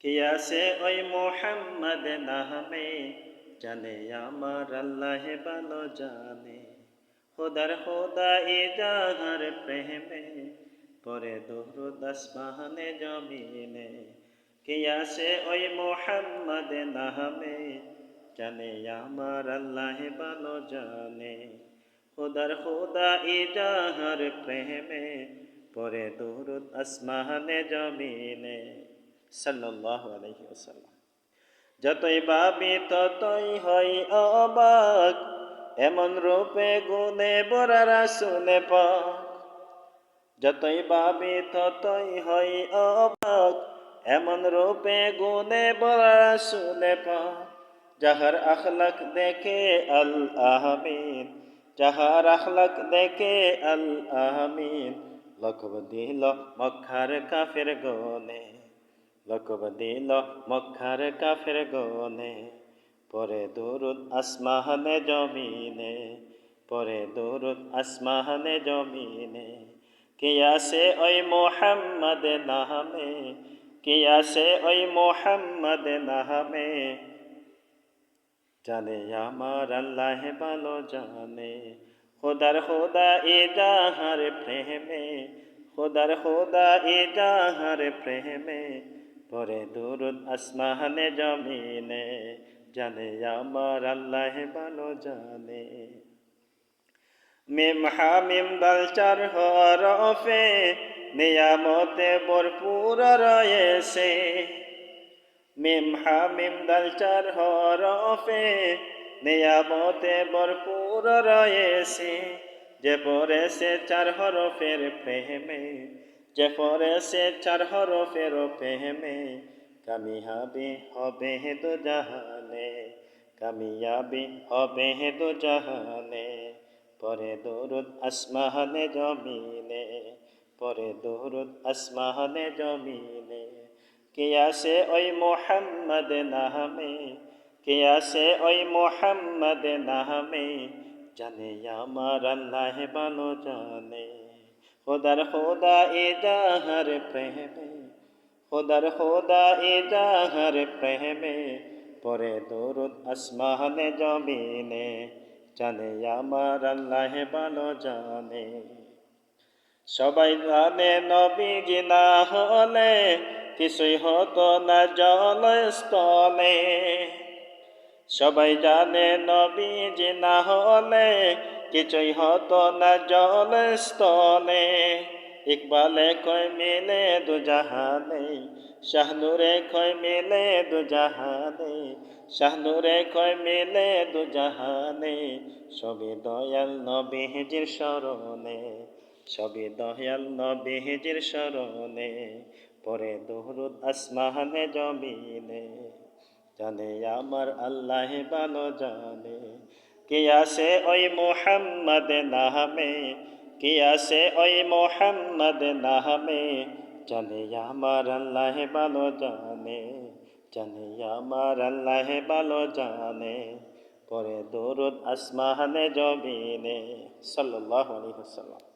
কি ওই মোহাম্মদ নামে? জানে আমার আল্লাহ ভালো জানে। খোদার খোদা এ যাহার প্রেমে, পরে দরুদ আসমানে জমিনে। কি আছে ওই মোহাম্মদ নামে? জানে আমার আল্লাহ ভালো জানে। খোদার খোদা এ যাহার প্রেমে, পরে দরুদ আসমানে জমিনে। সাল্লাল্লাহু আলাইহি ওয়াসাল্লাম। যতই ভাবি ততই হই অবাক, এমন রূপে গুণে বরারা শুনে পাক। যতই ভাবি ততই হই অবাক, এমন রূপে গুণে বরারা শুনে পাক। যাহার আখলাক দেখে আল আহমিন, যাহার আখলাক দেখে আল আহমিন লকব দিল মক্খার কাফের গনে লকব দিল মক্খার কাফের গনে, পরে দরুদ আসমাহানে জমিনে, পরে দরুদ আসমাহানে জমিনে। কে ওই মোহাম্মদ নামে, কে ওই মোহাম্মদ নামে? জানে আমার আল্লাহ ভালো জানে, খোদার খোদা এ যাহার প্রেমে, খোদার খোদা এ যাহার প্রেমে। পরে দুরুদ আসমানে, জমিনে জানে আমার আল্লাহ ভালো জানে। মিম হামিম দাল চার হরফে, নিয়ামতে ভরপুর রয়েছে। মিম হামিম দাল চার হরফে, নিয়ামতে ভরপুর রয়েছে। যে পড়েছে চার হরফের প্রেমে যে পড়েছে চার হরফের প্রেমে কামিয়াবি হবে দু জাহানে কামিয়াবি হবে দু জাহানে পরে দরুদ আসমাহানে জমিনে, পরে দরুদ আসমাহানে জমিনে। কে আসে ওই মোহাম্মদ নামে, কে আসে ওই মোহাম্মদ নামে, জানে আমার আল্লাহ ভালো জানে। খোদার খোদা এ যাহার প্রেমে, খোদার খোদা এ যাহার প্রেমে, পরে দরুদ আসমানে জমিনে, জানে আমার আল্লাহ ভালো জানে। সবাই জানে নবীজি না হলে, কিছুই হতো না জল স্থলে সবাই জানে নবীজি না হলে কিছুই হতো না জল স্থলে ইকবালে কয় মিলে দু জাহানে শাহনুরে কয় মিলে দু জাহানে শাহনুরে কয় মিলে দু জাহানে সবে দয়াল নবীজির স্মরণে সবে দয়াল নবীজির স্মরণে, পরে দহরুদ আসমানে জমিনে, জানে আমার আল্লাহ ভালো জানে। কে আসে ওই মোহাম্মদ নামে? কে আসে ওই মোহাম্মদ নামে? জানে আমার আল্লাহ ভালো জানে জানে আমার আল্লাহ ভালো জানে। পরে দৌরদ আসমাহানে জমিনে সাল্লাহ আলী ওয়াসাল্লাম।